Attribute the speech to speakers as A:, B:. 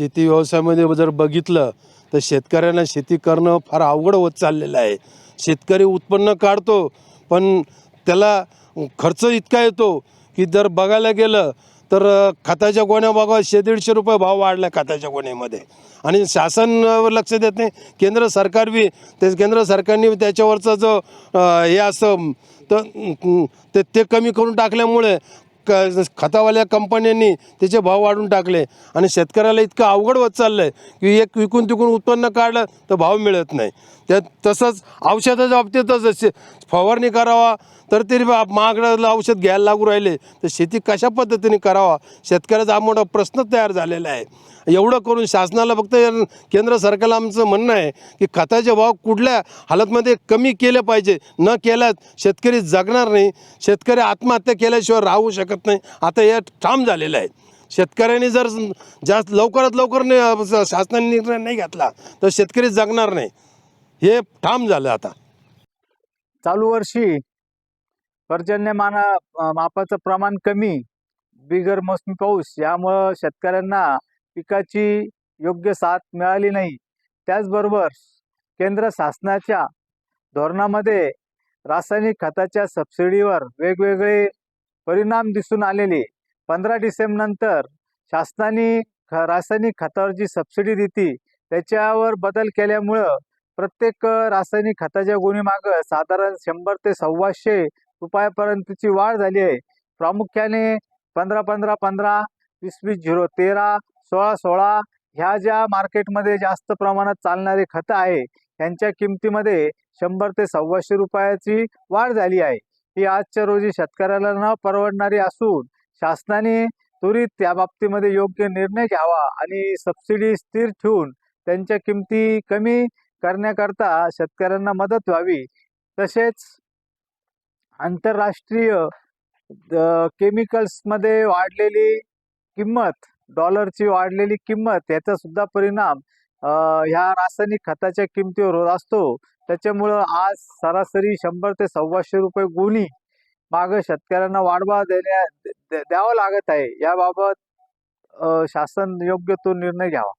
A: शेती व्यवसायामध्ये जर बघितलं तर शेतकऱ्यांना शेती करणं फार अवघड होत चाललेलं आहे. शेतकरी उत्पन्न काढतो पण त्याला खर्च इतका येतो की जर बघायला गेलं तर खताच्या गोण्या बघा शे दीडशे रुपये भाव वाढला खताच्या गोण्यामध्ये. आणि शासन लक्ष देत नाही केंद्र सरकार बी ते केंद्र सरकारने त्याच्यावरचं जो हे असं तर ते ते कमी करून टाकल्यामुळे क खतावाल्या कंपन्यांनी त्याचे भाव वाढून टाकले. आणि शेतकऱ्याला इतकं अवघड होत चाललं आहे की एक विकून तिकून उत्पन्न काढलं तर भाव मिळत नाही. त्यात तसंच औषधाच्या बाबतीतच शे- फवारणी करावा. तर तरी बा- महागडं औषध घ्यायला लागू राहिले. तर शेती कशा पद्धतीने करावा? शेतकऱ्याचा हा मोठा प्रश्न तयार झालेला आहे. एवढं करून शासनाला फक्त केंद्र सरकारला आमचं म्हणणं आहे की खताचे भाव कुठल्या हालतमध्ये कमी केले पाहिजे? न केल्यास शेतकरी जगणार नाही. शेतकरी आत्महत्या केल्याशिवाय राहू शकत नाही. आता हे ठाम झालेलं आहे. शेतकऱ्यांनी जर जास्त लवकरात लवकर शासनाने निर्णय नाही घेतला तर शेतकरी जगणार नाही. हे ठाम झालं आता.
B: चालू वर्षी पर्जन्यमाना मापाचं प्रमाण कमी बिगर मोसमी पाऊस यामुळं शेतकऱ्यांना पिकाची योग्य साथ मिळाली नाही. त्याचबरोबर केंद्र शासनाच्या धोरणामध्ये रासायनिक खताच्या सबसिडीवर वेगवेगळे परिणाम दिसून आलेले. पंधरा डिसेंबरनंतर शासनाने ख रासायनिक खतावर जी सबसिडी देते त्याच्यावर बदल केल्यामुळं प्रत्येक रासायनिक खताच्या गुणीमागं साधारण शंभर ते सव्वाशे रुपयापर्यंतची वाढ झाली आहे. प्रामुख्याने पंधरा पंधरा पंधरा वीस वीस झिरो तेरा सोळा सोळा ह्या ज्या मार्केटमध्ये जास्त प्रमाणात चालणारे खतं आहे यांच्या किमतीमध्ये शंभर ते सव्वाशे रुपयाची वाढ झाली आहे. ही आजच्या रोजी शेतकऱ्याला न परवडणारी असून शासनाने त्वरित त्या बाबतीमध्ये योग्य निर्णय घ्यावा आणि सबसिडी स्थिर ठेवून त्यांच्या किमती कमी करण्याकरता शेतकऱ्यांना मदत व्हावी. तसेच आंतरराष्ट्रीय केमिकल्समध्ये वाढलेली किंमत डॉलरची वाढलेली किंमत याचा सुद्धा परिणाम ह्या रासायनिक खताच्या किमतीवर होत असतो. त्याच्यामुळं आज सरासरी शंभर ते सव्वाशे रुपये गुणी मागं शेतकऱ्यांना वाढवा देण्या द- द्यावा लागत आहे. याबाबत शासन योग्य तो निर्णय घ्यावा.